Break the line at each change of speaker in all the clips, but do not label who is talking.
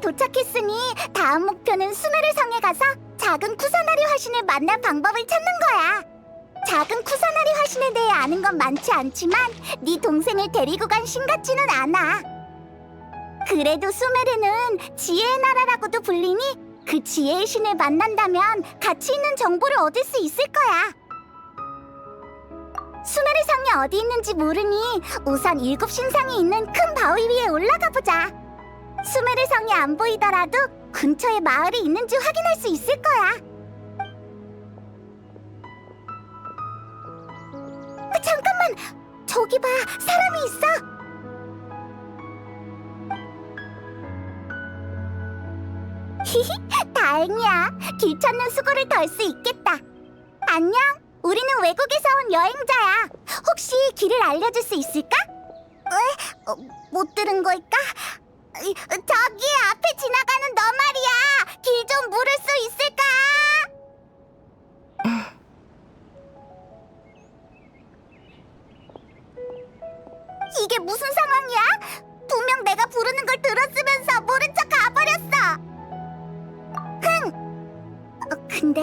도착했으니 다음 목표는 수메르 성에 가서 작은 쿠사나리 화신을 만날 방법을 찾는 거야. 작은 쿠사나리 화신에 대해 아는 건 많지 않지만 네 동생을 데리고 간 신 같지는 않아. 그래도 수메르는 지혜의 나라라고도 불리니 그 지혜의 신을 만난다면 가치 있는 정보를 얻을 수 있을 거야. 수메르 성이 어디 있는지 모르니 우선 일곱 신상이 있는 큰 바위 위에 올라가 보자. 수메르 성이 안 보이더라도 근처에 마을이 있는지 확인할 수 있을 거야. 아, 잠깐만, 저기 봐, 사람이 있어. 히히, 다행이야. 길 찾는 수고를 덜 수 있겠다. 안녕, 우리는 외국에서 온 여행자야. 혹시 길을 알려줄 수 있을까? 왜? 어, 못 들은 걸까? 이, 저기 앞에 지나가는 너 말이야. 길 좀 물을 수 있을까? 이게 무슨 상황이야? 분명 내가 부르는 걸 들었으면서 모른 척 가버렸어. 흥. 어, 근데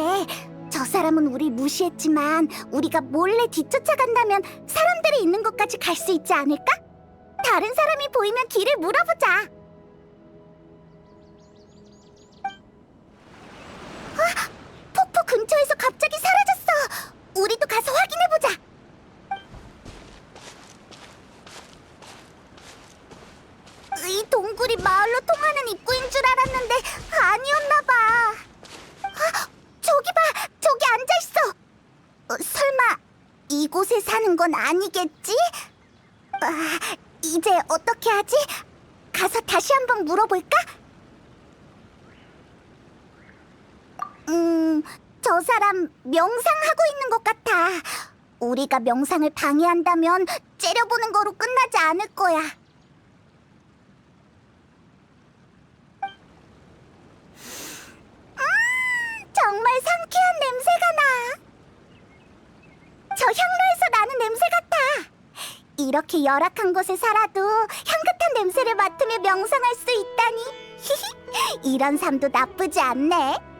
저 사람은 우리 무시했지만 우리가 몰래 뒤쫓아간다면 사람들이 있는 곳까지 갈 수 있지 않을까? 다른 사람이 보이면 길을 물어보자. 동굴이 마을로 통하는 입구인 줄 알았는데 아니었나 봐. 아, 저기 봐, 저기 앉아 있어. 어, 설마 이곳에 사는 건 아니겠지? 아, 이제 어떻게 하지? 가서 다시 한번 물어볼까? 음, 저 사람 명상하고 있는 것 같아. 우리가 명상을 방해한다면 째려보는 거로 끝나지 않을 거야. 음, 정말 상쾌한 냄새가 나. 저 향로에서 나는 냄새 같아. 이렇게 열악한 곳에 살아도 향긋한 냄새를 맡으며 명상할 수 있다니. 이런 삶도 나쁘지 않네.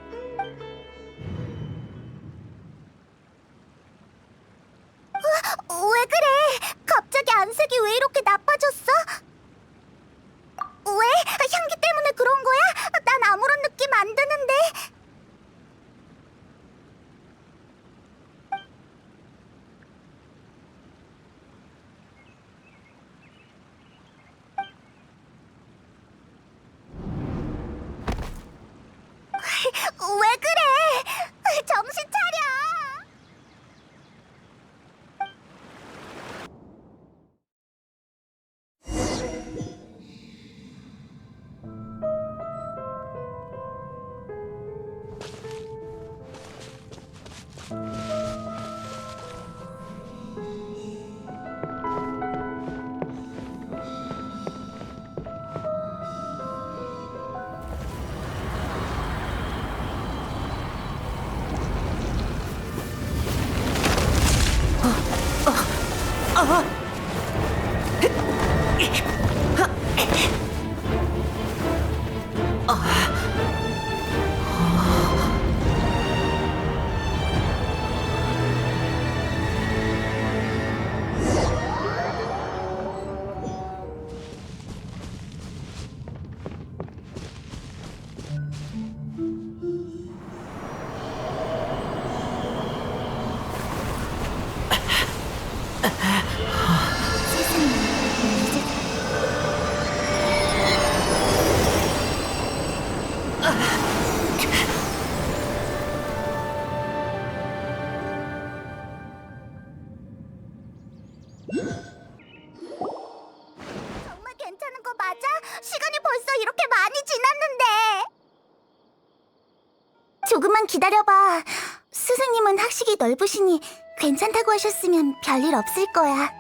넓으시니 괜찮다고 하셨으면 별일 없을 거야.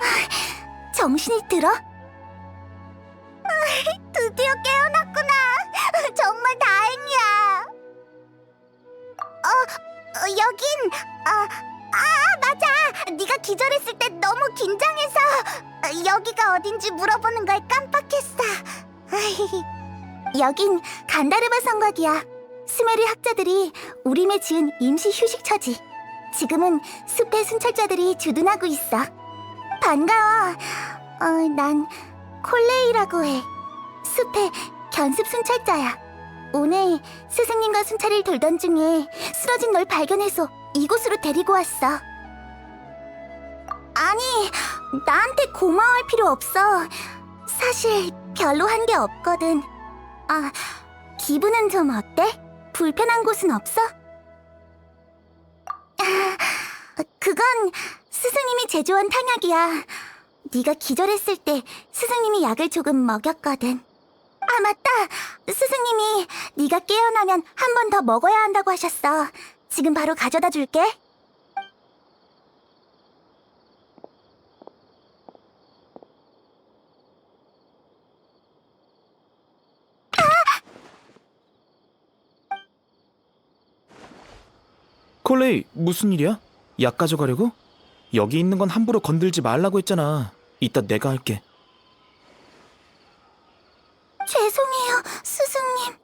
아, 정신이 들어? 아, 드디어 깨어났구나. 정말 다행이야. 어, 어, 여긴 아 아, 맞아. 네가 기절했을 때 너무 긴장해서 어, 여기가 어딘지 물어보는 걸 깜빡했어. 여긴 간다르바 성곽이야. 스메르 학자들이 우림에 지은 임시 휴식처지. 지금은 숲의 순찰자들이 주둔하고 있어. 반가워. 어, 난 콜레이라고 해. 숲의 견습 순찰자야. 오늘 스승님과 순찰을 돌던 중에 쓰러진 널 발견해서 이곳으로 데리고 왔어. 아니, 나한테 고마워할 필요 없어. 사실 별로 한 게 없거든. 아, 기분은 좀 어때? 불편한 곳은 없어? 아, 그건 스승님이 제조한 탕약이야. 네가 기절했을 때 스승님이 약을 조금 먹였거든. 아 맞다. 스승님이 네가 깨어나면 한 번 더 먹어야 한다고 하셨어. 지금 바로 가져다 줄게.
콜레이, 무슨 일이야? 약 가져가려고? 여기 있는 건 함부로 건들지 말라고 했잖아. 이따 내가 할게.
죄송해요, 스승님.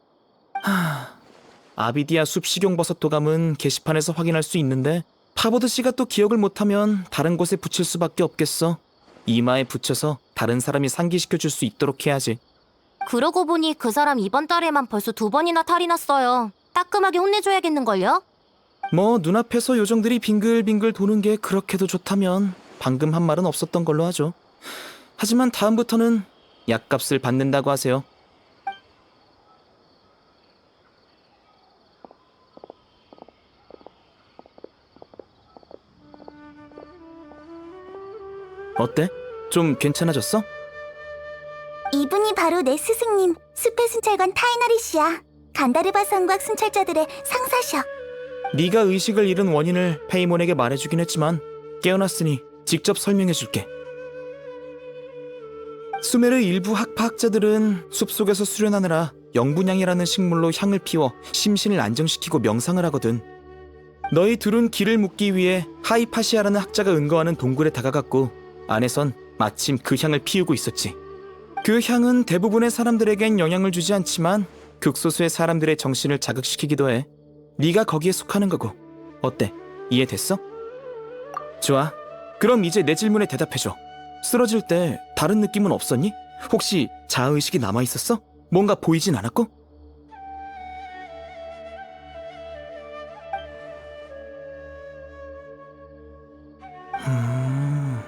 아비디아 숲 식용버섯 도감은 게시판에서 확인할 수 있는데 파버드 씨가 또 기억을 못하면 다른 곳에 붙일 수밖에 없겠어. 이마에 붙여서 다른 사람이 상기시켜 줄 수 있도록 해야지.
그러고 보니 그 사람 이번 달에만 벌써 두 번이나 탈이 났어요. 따끔하게 혼내줘야겠는걸요?
뭐 눈앞에서 요정들이 빙글빙글 도는 게 그렇게도 좋다면 방금 한 말은 없었던 걸로 하죠. 하지만 다음부터는 약값을 받는다고 하세요. 어때? 좀 괜찮아졌어?
이분이 바로 내 스승님, 숲의 순찰관 타이나리 씨야. 간다르바 성곽 순찰자들의 상사셔.
네가 의식을 잃은 원인을 페이몬에게 말해주긴 했지만 깨어났으니 직접 설명해줄게. 수메르 일부 학파학자들은 숲속에서 수련하느라 영분향이라는 식물로 향을 피워 심신을 안정시키고 명상을 하거든. 너희 둘은 길을 묻기 위해 하이파시아라는 학자가 은거하는 동굴에 다가갔고 안에선 마침 그 향을 피우고 있었지. 그 향은 대부분의 사람들에겐 영향을 주지 않지만 극소수의 사람들의 정신을 자극시키기도 해. 네가 거기에 속하는 거고 어때? 이해됐어? 좋아 그럼 이제 내 질문에 대답해줘 쓰러질 때 다른 느낌은 없었니? 혹시 자아의식이 남아있었어? 뭔가 보이진 않았고? 음...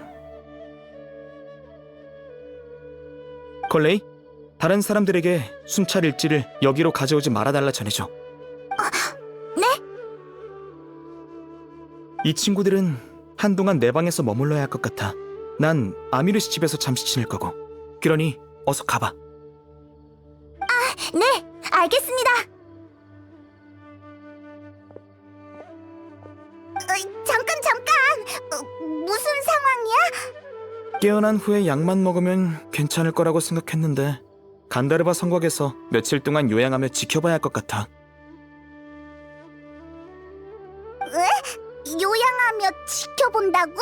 콜레이 다른 사람들에게 순찰 일지를 여기로 가져오지 말아달라 전해줘 이 친구들은 한동안 내 방에서 머물러야 할 것 같아. 난 아미르 씨 집에서 잠시 지낼 거고. 그러니 어서 가봐.
네, 알겠습니다. 어, 잠깐, 잠깐. 어, 무슨 상황이야?
깨어난 후에 약만 먹으면 괜찮을 거라고 생각했는데 간다르바 성곽에서 며칠 동안 요양하며 지켜봐야 할 것 같아.
지켜본다고?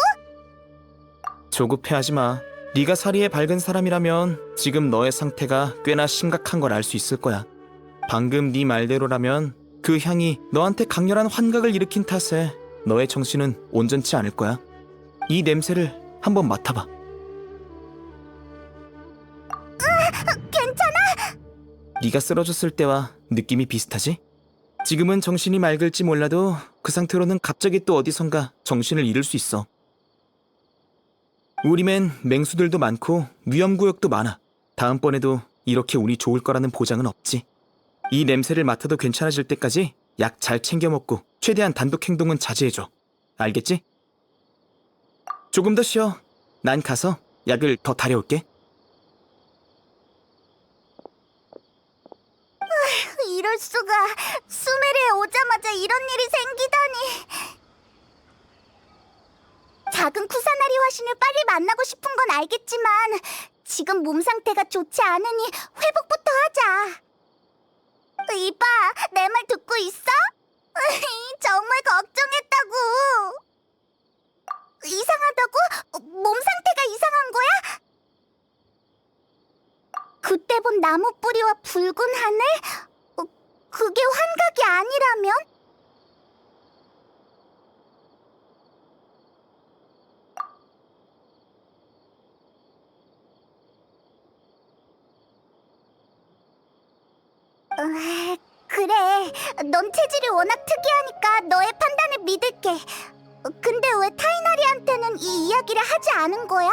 조급해하지 마. 네가 사리에 밝은 사람이라면 지금 너의 상태가 꽤나 심각한 걸 알 수 있을 거야. 방금 네 말대로라면 그 향이 너한테 강렬한 환각을 일으킨 탓에 너의 정신은 온전치 않을 거야. 이 냄새를 한번 맡아봐.
괜찮아?
네가 쓰러졌을 때와 느낌이 비슷하지? 지금은 정신이 맑을지 몰라도 그 상태로는 갑자기 또 어디선가 정신을 잃을 수 있어. 우리맨 맹수들도 많고 위험구역도 많아. 다음번에도 이렇게 운이 좋을 거라는 보장은 없지. 이 냄새를 맡아도 괜찮아질 때까지 약 잘 챙겨 먹고 최대한 단독 행동은 자제해줘. 알겠지? 조금 더 쉬어. 난 가서 약을 더 다려올게.
이럴 수가. 수메르에 오자마자 이런 일이 생기다니. 작은 쿠사나리 화신을 빨리 만나고 싶은 건 알겠지만 지금 몸 상태가 좋지 않으니 회복부터 하자. 이봐, 내 말 듣고 있어? 정말 걱정했다고. 푸른 나무 뿌리와 붉은 하늘? 어, 그게 환각이 아니라면? 으, 그래, 넌 체질이 워낙 특이하니까 너의 판단을 믿을게. 어, 근데 왜 타이나리한테는 이 이야기를 하지 않은 거야?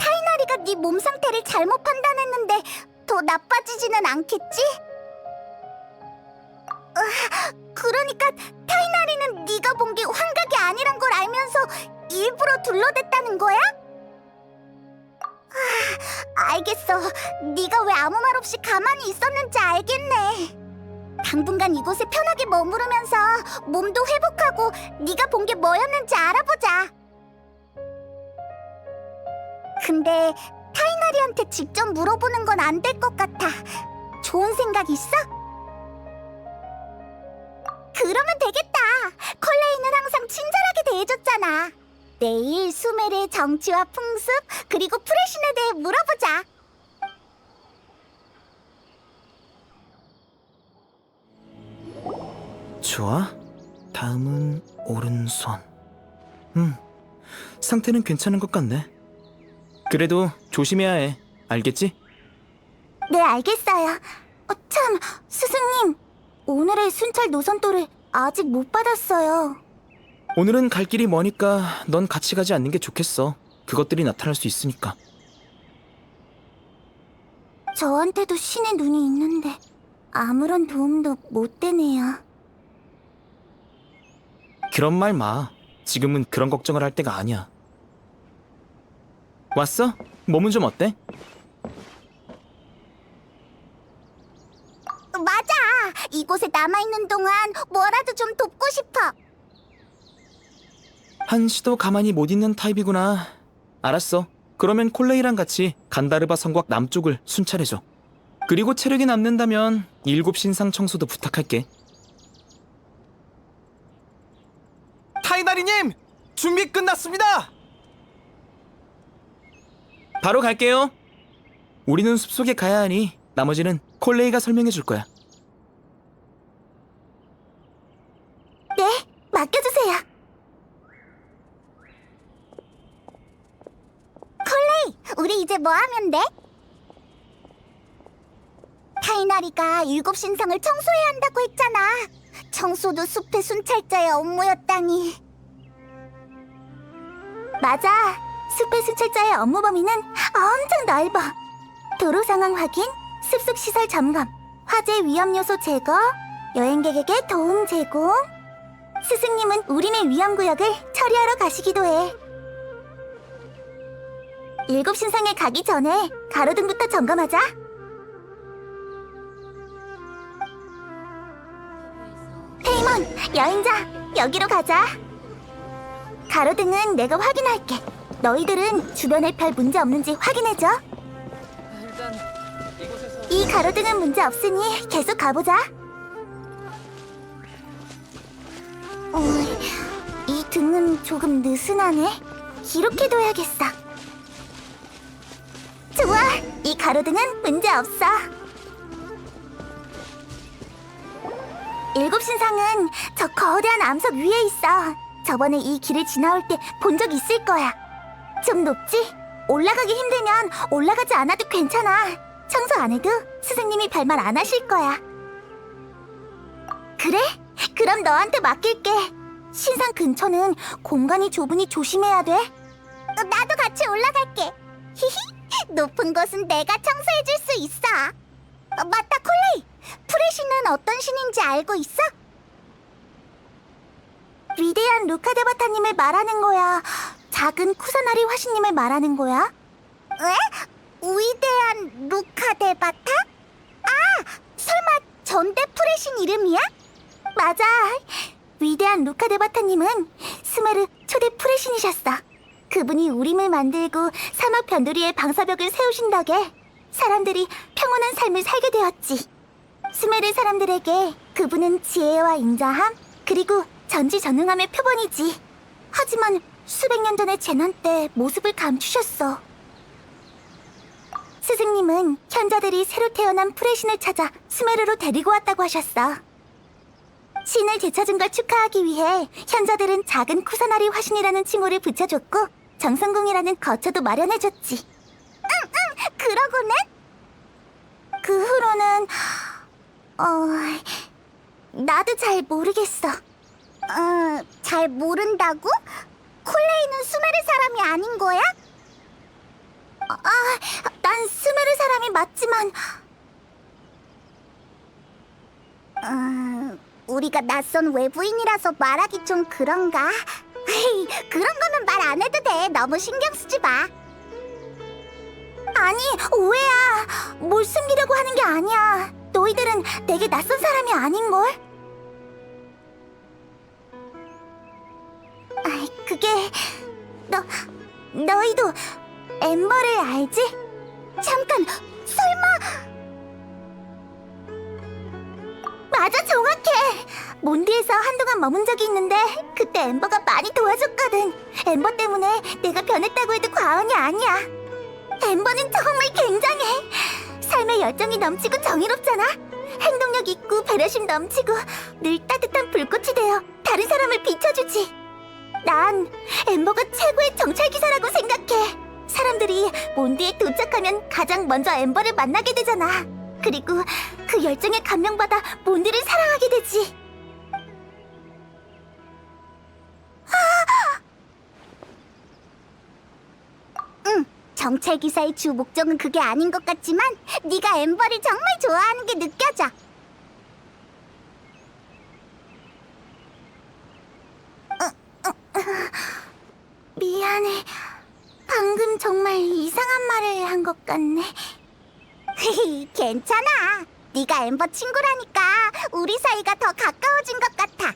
타이나리가 네 몸 상태를 잘못 판단했는데 더 나빠지지는 않겠지? 으, 그러니까 타이나리는 네가 본 게 환각이 아니란 걸 알면서 일부러 둘러댔다는 거야? 아, 알겠어. 네가 왜 아무 말 없이 가만히 있었는지 알겠네. 당분간 이곳에 편하게 머무르면서 몸도 회복하고 네가 본 게 뭐였는지 알아보자. 근데 타이나리한테 직접 물어보는 건 안 될 것 같아. 좋은 생각 있어? 그러면 되겠다. 콜레이는 항상 친절하게 대해줬잖아. 내일 수메르의 정치와 풍습 그리고 프레신에 대해 물어보자.
좋아. 다음은 오른손. 음, 상태는 괜찮은 것 같네. 그래도 조심해야 해. 알겠지?
네, 알겠어요. 어, 참, 스승님. 오늘의 순찰 노선도를 아직 못 받았어요.
오늘은 갈 길이 머니까 넌 같이 가지 않는 게 좋겠어. 그것들이 나타날 수 있으니까.
저한테도 신의 눈이 있는데 아무런 도움도 못 되네요.
그런 말 마. 지금은 그런 걱정을 할 때가 아니야. 왔어? 몸은 좀 어때?
맞아. 이곳에 남아있는 동안 뭐라도 좀 돕고 싶어.
한시도 가만히 못 있는 타입이구나. 알았어. 그러면 콜레이랑 같이 간다르바 성곽 남쪽을 순찰해줘. 그리고 체력이 남는다면 일곱 신상 청소도 부탁할게.
타이나리님 준비 끝났습니다.
바로 갈게요. 우리는 숲속에 가야 하니 나머지는 콜레이가 설명해 줄 거야.
네, 맡겨주세요. 콜레이, 우리 이제 뭐 하면 돼? 타이나리가 일곱 신상을 청소해야 한다고 했잖아. 청소도 숲의 순찰자의 업무였다니. 맞아. 숲의 순찰자의 업무 범위는 엄청 넓어. 도로 상황 확인, 숲속 시설 점검, 화재 위험 요소 제거, 여행객에게 도움 제공. 스승님은 우리네 위험 구역을 처리하러 가시기도 해. 일곱 신상에 가기 전에 가로등부터 점검하자. 페이몬, 여행자, 여기로 가자. 가로등은 내가 확인할게. 너희들은 주변에 별 문제 없는지 확인해줘. 이 가로등은 문제 없으니 계속 가보자. 어, 이 등은 조금 느슨하네. 이렇게 둬야겠어. 좋아, 이 가로등은 문제 없어. 일곱 신상은 저 거대한 암석 위에 있어. 저번에 이 길을 지나올 때 본 적 있을 거야. 좀 높지? 올라가기 힘들면 올라가지 않아도 괜찮아. 청소 안 해도 스승님이 별말 안 하실 거야. 그래? 그럼 너한테 맡길게. 신상 근처는 공간이 좁으니 조심해야 돼. 나도 같이 올라갈게. 히히, 높은 곳은 내가 청소해줄 수 있어. 어, 맞다, 콜레이. 프레시는 어떤 신인지 알고 있어? 위대한 루카데바타님을 말하는 거야? 작은 쿠사나리 화신님을 말하는 거야? 에? 위대한 루카 데바타? 아, 설마 전대 프레신 이름이야? 맞아. 위대한 루카 데바타님은 스메르 초대 프레신이셨어. 그분이 우림을 만들고 사막 변두리에 방사벽을 세우신 덕에 사람들이 평온한 삶을 살게 되었지. 스메르 사람들에게 그분은 지혜와 인자함 그리고 전지전능함의 표본이지. 하지만 수백 년 전의 재난 때 모습을 감추셨어.
스승님은 현자들이 새로 태어난 프레신을 찾아 스메르로 데리고 왔다고 하셨어. 신을 되찾은 걸 축하하기 위해 현자들은 작은 쿠사나리 화신이라는 칭호를 붙여줬고 정성궁이라는 거처도 마련해줬지. 응, 응, 그러고는 그 후로는 어 나도 잘 모르겠어. 어, 잘 모른다고? 콜레이는 수메르 사람이 아닌 거야? 아, 난 스메르 사람이 맞지만 음, 우리가 낯선 외부인이라서 말하기 좀 그런가? 헤이, 그런 거는 말 안 해도 돼. 너무 신경 쓰지 마. 아니, 오해야. 뭘 숨기려고 하는 게 아니야. 너희들은 내게 낯선 사람이 아닌걸? 아이, 그게... 너... 너희도 엠버를 알지? 잠깐, 설마... 맞아, 정확해! 몬디에서 한동안 머문 적이 있는데 그때 엠버가 많이 도와줬거든. 엠버 때문에 내가 변했다고 해도 과언이 아니야. 엠버는 정말 굉장해. 삶에 열정이 넘치고 정의롭잖아. 행동력 있고 배려심 넘치고 늘 따뜻한 불꽃이 되어 다른 사람을 비춰주지. 난 엠버가 최고의 정찰 기사라고 생각해. 사람들이 몬디에 도착하면 가장 먼저 엠버를 만나게 되잖아. 그리고 그 열정에 감명받아 몬디를 사랑하게 되지. 응, 정찰 기사의 주 목적은 그게 아닌 것 같지만 네가 엠버를 정말 좋아하는 게 느껴져. 미안해. 방금 정말 이상한 말을 한 것 같네. 괜찮아. 네가 엠버 친구라니까 우리 사이가 더 가까워진 것 같아.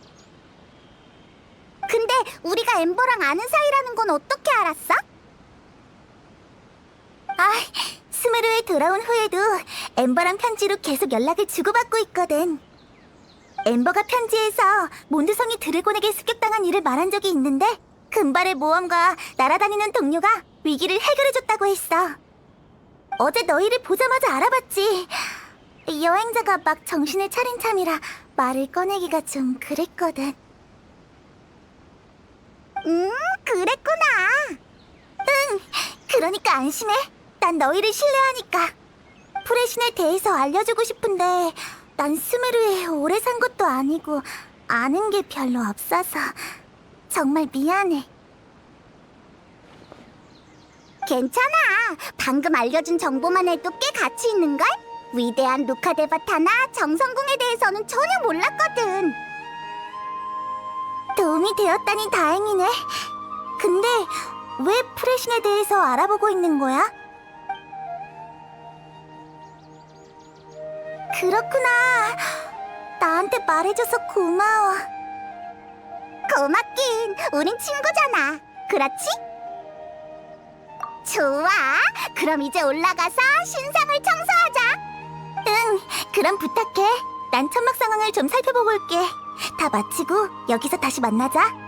근데 우리가 엠버랑 아는 사이라는 건 어떻게 알았어? 아, 스메르에 돌아온 후에도 엠버랑 편지로 계속 연락을 주고받고 있거든. 엠버가 편지에서 몬드성이 드래곤에게 습격당한 일을 말한 적이 있는데 금발의 모험가 날아다니는 동료가 위기를 해결해줬다고 했어. 어제 너희를 보자마자 알아봤지. 여행자가 막 정신을 차린 참이라 말을 꺼내기가 좀 그랬거든. 음, 그랬구나. 응, 그러니까 안심해. 난 너희를 신뢰하니까. 프레신에 대해서 알려주고 싶은데 난 스메르에 오래 산 것도 아니고 아는 게 별로 없어서 정말 미안해. 괜찮아. 방금 알려준 정보만 해도 꽤 가치 있는걸? 위대한 루카데바타나 정성궁에 대해서는 전혀 몰랐거든. 도움이 되었다니 다행이네. 근데 왜 프레신에 대해서 알아보고 있는 거야? 그렇구나. 나한테 말해줘서 고마워. 고맙긴. 우린 친구잖아. 그렇지? 좋아. 그럼 이제 올라가서 신상을 청소하자. 응. 그럼 부탁해. 난 천막 상황을 좀 살펴보고 올게. 다 마치고 여기서 다시 만나자.